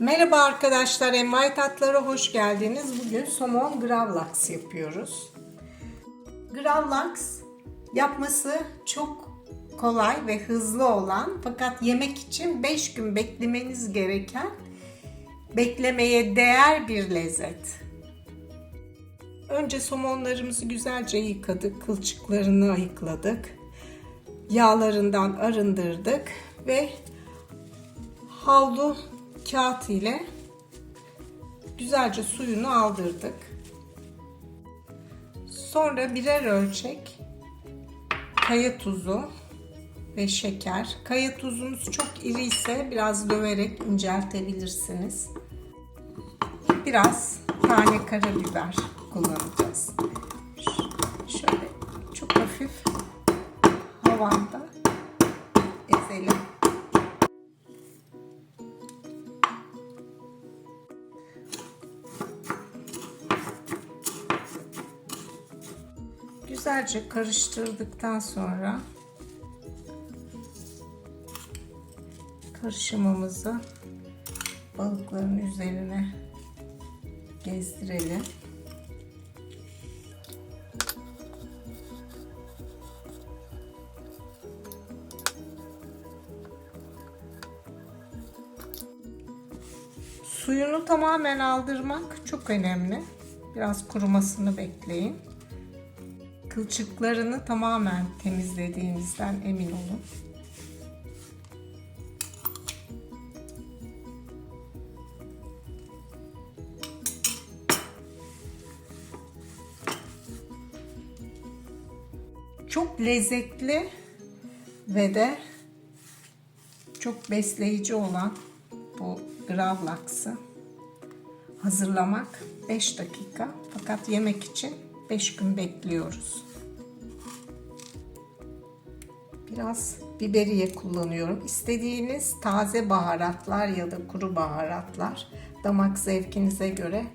Merhaba arkadaşlar, Envai Tatlara hoş geldiniz. Bugün somon gravlax yapıyoruz. Gravlax yapması çok kolay ve hızlı olan fakat yemek için 5 gün beklemeniz gereken beklemeye değer bir lezzet. Önce somonlarımızı güzelce yıkadık, kılçıklarını ayıkladık. Yağlarından arındırdık ve havlu kağıt ile güzelce suyunu aldırdık. Sonra birer ölçek kaya tuzu ve şeker. Kaya tuzunuz çok iri ise biraz döverek inceltebilirsiniz. Biraz tane karabiber kullanacağız. Şöyle çok hafif havanda Güzelce karıştırdıktan sonra karışımımızı balıkların üzerine gezdirelim. Suyunu tamamen aldırmak çok önemli. Biraz kurumasını bekleyin. Kılçıklarını tamamen temizlediğinizden emin olun. Çok lezzetli ve de çok besleyici olan bu gravlax'ı hazırlamak 5 dakika fakat yemek için 5 gün bekliyoruz. Biraz biberiye kullanıyorum. İstediğiniz taze baharatlar ya da kuru baharatlar damak zevkinize göre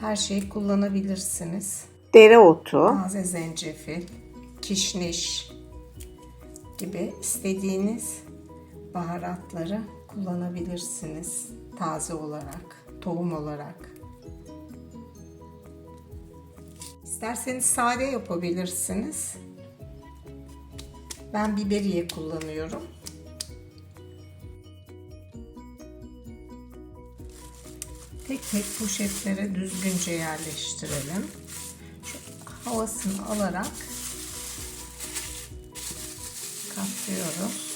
her şeyi kullanabilirsiniz. Dereotu, Taze zencefil, kişniş gibi istediğiniz baharatları kullanabilirsiniz taze olarak, tohum olarak. İsterseniz sade yapabilirsiniz. Ben biberiye kullanıyorum. Tek tek poşetlere düzgünce yerleştirelim. Şu havasını alarak katlıyoruz.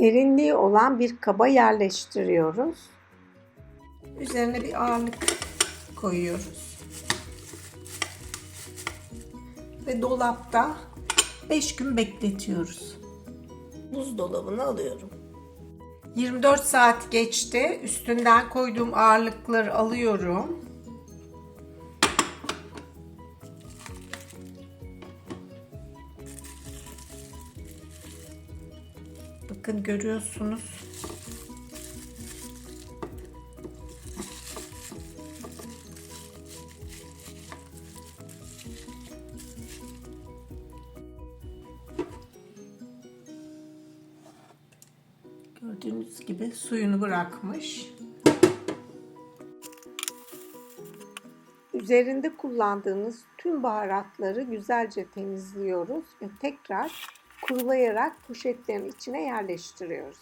Derinliği olan bir kaba yerleştiriyoruz. Üzerine bir ağırlık koyuyoruz. Ve dolapta 5 gün bekletiyoruz. Buzdolabına alıyorum. 24 saat geçti. Üstünden koyduğum ağırlıkları alıyorum. Bakın görüyorsunuz. Gördüğünüz gibi suyunu bırakmış. Üzerinde kullandığınız tüm baharatları güzelce temizliyoruz ve tekrar kurulayarak poşetlerin içine yerleştiriyoruz.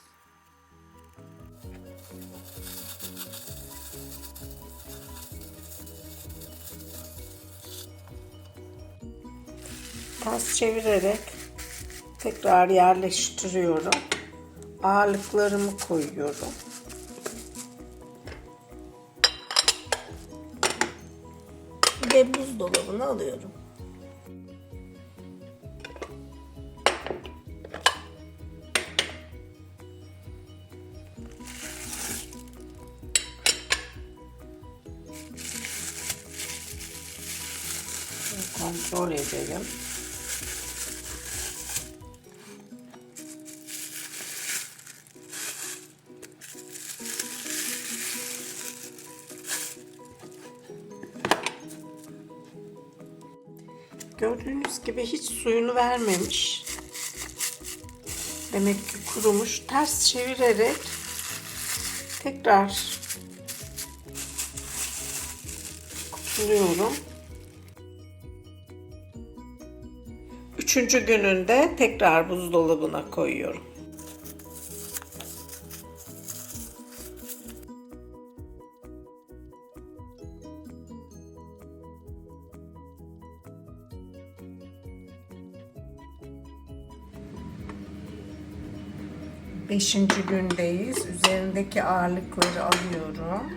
Ters çevirerek tekrar yerleştiriyorum. Ağırlıklarımı koyuyorum. Ve buzdolabına alıyorum. doğrayacağım. Gördüğünüz gibi hiç suyunu vermemiş. Demek ki kurumuş. Ters çevirerek tekrar kutuluyorum. Üçüncü gününde tekrar buzdolabına koyuyorum. Beşinci gündeyiz. Üzerindeki ağırlıkları alıyorum.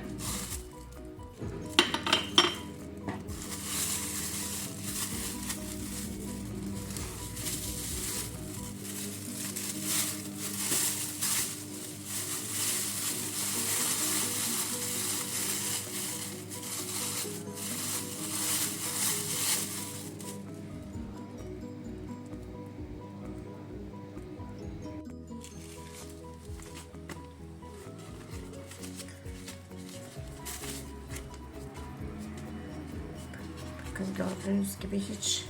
Bakın gördüğünüz gibi hiç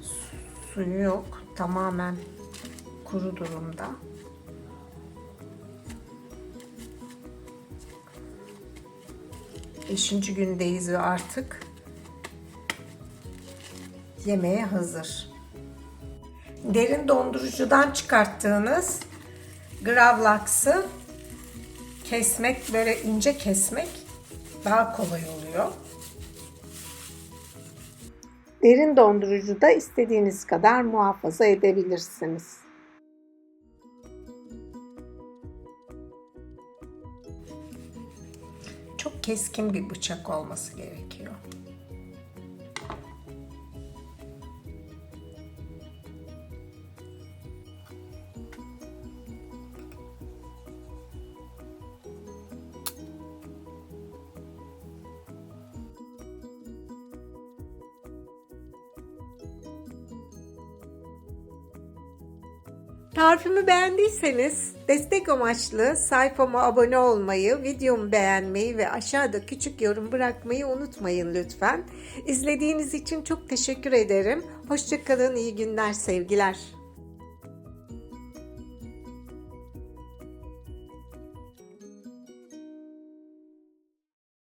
su- suyu yok. Tamamen kuru durumda. Beşinci gündeyiz ve artık yemeğe hazır. Derin dondurucudan çıkarttığınız gravlax'ı kesmek, böyle ince kesmek daha kolay oluyor. Derin dondurucuda istediğiniz kadar muhafaza edebilirsiniz. Çok keskin bir bıçak olması gerekiyor. Tarifimi beğendiyseniz destek amaçlı sayfama abone olmayı, videomu beğenmeyi ve aşağıda küçük yorum bırakmayı unutmayın lütfen. İzlediğiniz için çok teşekkür ederim. Hoşçakalın, iyi günler, sevgiler.